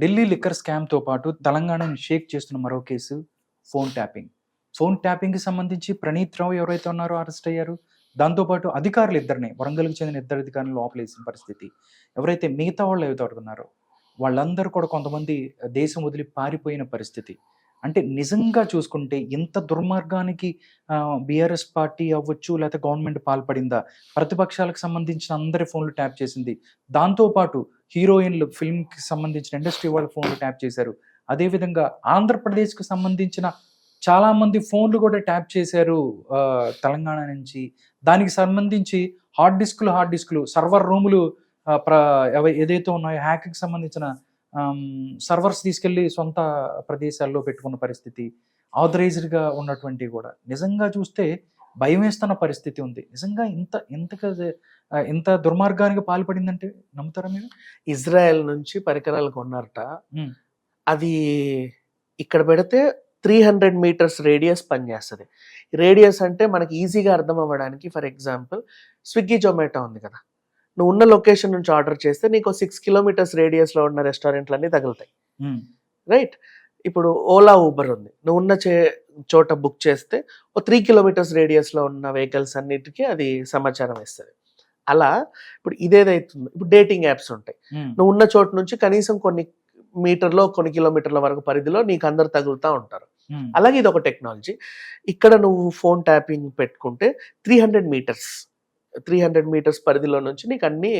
Delhi liquor స్కామ్తో పాటు తెలంగాణని shake చేస్తున్న మరో కేసు ఫోన్ ట్యాపింగ్. ఫోన్ ట్యాపింగ్కి సంబంధించి ప్రణీత్ రావు ఎవరైతే ఉన్నారో అరెస్ట్ అయ్యారు. దాంతోపాటు అధికారులు ఇద్దరిని వరంగల్కి చెందిన ఇద్దరు అధికారులు లోపలేసిన పరిస్థితి. ఎవరైతే మిగతా వాళ్ళు ఏవి ఉన్నారో వాళ్ళందరూ కూడా కొంతమంది దేశం వదిలి పారిపోయిన పరిస్థితి. అంటే నిజంగా చూసుకుంటే ఇంత దుర్మార్గానికి బీఆర్ఎస్ పార్టీ అవ్వచ్చు లేకపోతే గవర్నమెంట్ పాల్పడిందా? ప్రతిపక్షాలకు సంబంధించిన అందరి ఫోన్లు ట్యాప్ చేసింది. దాంతోపాటు హీరోయిన్లు ఫిల్మ్కి సంబంధించిన ఇండస్ట్రీ వాళ్ళ ఫోన్లు ట్యాప్ చేశారు. అదేవిధంగా ఆంధ్రప్రదేశ్కి సంబంధించిన చాలామంది ఫోన్లు కూడా ట్యాప్ చేశారు తెలంగాణ నుంచి. దానికి సంబంధించి హార్డ్ డిస్కులు హార్డ్ డిస్కులు సర్వర్ రూములు ప్ర ఏదైతే ఉన్నాయో హ్యాకింగ్కి సంబంధించిన సర్వర్స్ తీసుకెళ్ళి సొంత ప్రదేశాల్లో పెట్టుకున్న పరిస్థితి ఆథరైజ్డ్గా ఉన్నటువంటి కూడా. నిజంగా చూస్తే భయం వేస్తున్న పరిస్థితి ఉంది. నిజంగా ఇంత ఇంత ఇంత దుర్మార్గానికి పాల్పడిందంటే నమ్ముతారా మీరు? ఇజ్రాయెల్ నుంచి పరికరాలు కొన్నారట. అది ఇక్కడ పెడితే త్రీ హండ్రెడ్ మీటర్స్ రేడియస్ పనిచేస్తుంది. రేడియస్ అంటే మనకి ఈజీగా అర్థం అవ్వడానికి ఫర్ ఎగ్జాంపుల్ స్విగ్గీ జొమాటో ఉంది కదా. నువ్వు ఉన్న లొకేషన్ నుంచి ఆర్డర్ చేస్తే నీకు సిక్స్ కిలోమీటర్స్ రేడియస్లో ఉన్న రెస్టారెంట్లు అన్నీ తగులుతాయి. రైట్ ఇప్పుడు ఓలా ఊబర్ ఉంది. నువ్వు ఉన్న చే చోట బుక్ చేస్తే ఓ త్రీ కిలోమీటర్స్ రేడియస్లో ఉన్న వెహికల్స్ అన్నిటికీ అది సమాచారం ఇస్తుంది. అలా ఇప్పుడు ఇదేదైతుందో ఇప్పుడు డేటింగ్ యాప్స్ ఉంటాయి. నువ్వు ఉన్న చోటు నుంచి కనీసం కొన్ని మీటర్లో కొన్ని కిలోమీటర్ల వరకు పరిధిలో నీకు అందరు తగులుతూ ఉంటారు. అలాగే ఇది ఒక టెక్నాలజీ. ఇక్కడ నువ్వు ఫోన్ ట్యాపింగ్ పెట్టుకుంటే three hundred meters three hundred meters పరిధిలో నుంచి నీకు అన్ని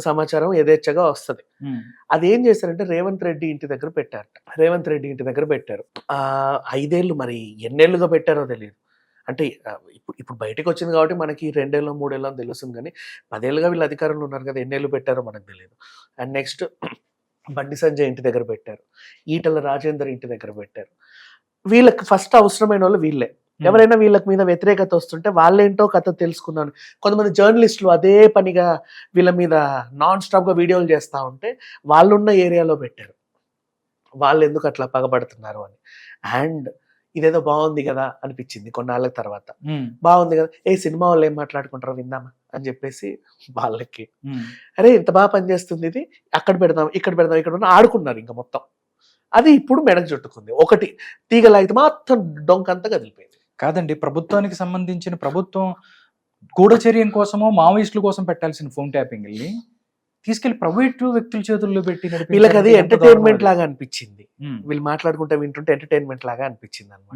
సమాచారం యథేచ్ఛగా వస్తుంది. అది ఏం చేశారంటే రేవంత్ రెడ్డి ఇంటి దగ్గర పెట్టారట. రేవంత్ రెడ్డి ఇంటి దగ్గర పెట్టారు. ఆ ఐదేళ్ళు మరి ఎన్నేళ్ళుగా పెట్టారో తెలియదు. అంటే ఇప్పుడు ఇప్పుడు బయటకు వచ్చింది కాబట్టి మనకి రెండేళ్ళు మూడేళ్ళు అని తెలుస్తుంది కానీ పదేళ్ళుగా వీళ్ళు అధికారంలో ఉన్నారు కదా ఎన్నేళ్ళు పెట్టారో మనకు తెలియదు. అండ్ నెక్స్ట్ బండి సంజయ్ ఇంటి దగ్గర పెట్టారు. ఈటల రాజేందర్ ఇంటి దగ్గర పెట్టారు. వీళ్ళకి ఫస్ట్ అవసరమైన వాళ్ళు వీళ్ళే. ఎవరైనా వీళ్ళకి మీద వ్యతిరేకత వస్తుంటే వాళ్ళేంటో కథ తెలుసుకున్నాను. కొంతమంది జర్నలిస్టులు అదే పనిగా వీళ్ళ మీద నాన్ స్టాప్గా వీడియోలు చేస్తా ఉంటే వాళ్ళున్న ఏరియాలో పెట్టారు. వాళ్ళు ఎందుకు అట్లా పగబడుతున్నారు అని. అండ్ ఇదేదో బాగుంది కదా అనిపించింది కొన్నాళ్ళ తర్వాత. ఉమ్, బాగుంది కదా. ఏ సినిమా వాళ్ళు ఏం మాట్లాడుకుంటారో విందామా అని చెప్పేసి వాళ్ళకి. ఉమ్. అరే ఇంత బాగా పనిచేస్తుంది ఇది. అక్కడ పెడదాం ఇక్కడ పెడదాం ఇక్కడ పెడదాం ఆడుకున్నారు ఇంకా మొత్తం. అది ఇప్పుడు మెడకు చుట్టుకుంది. ఒకటి తీగలాగితే మాత్రం డొంకంతా కదిలిపోయింది. కాదండి ప్రభుత్వానికి సంబంధించిన ప్రభుత్వం గూఢచర్యం కోసమో మావోయిస్టుల కోసం పెట్టాల్సిన ఫోన్ ట్యాపింగ్ వెళ్ళి తీసుకెళ్ళి ప్రైవేట్ వ్యక్తుల చేతుల్లో పెట్టి వీళ్ళకి అది ఎంటర్టైన్మెంట్ లాగా అనిపించింది. వీళ్ళు మాట్లాడుకుంటే వింటుంటే ఎంటర్టైన్మెంట్ లాగా అనిపించింది అనమాట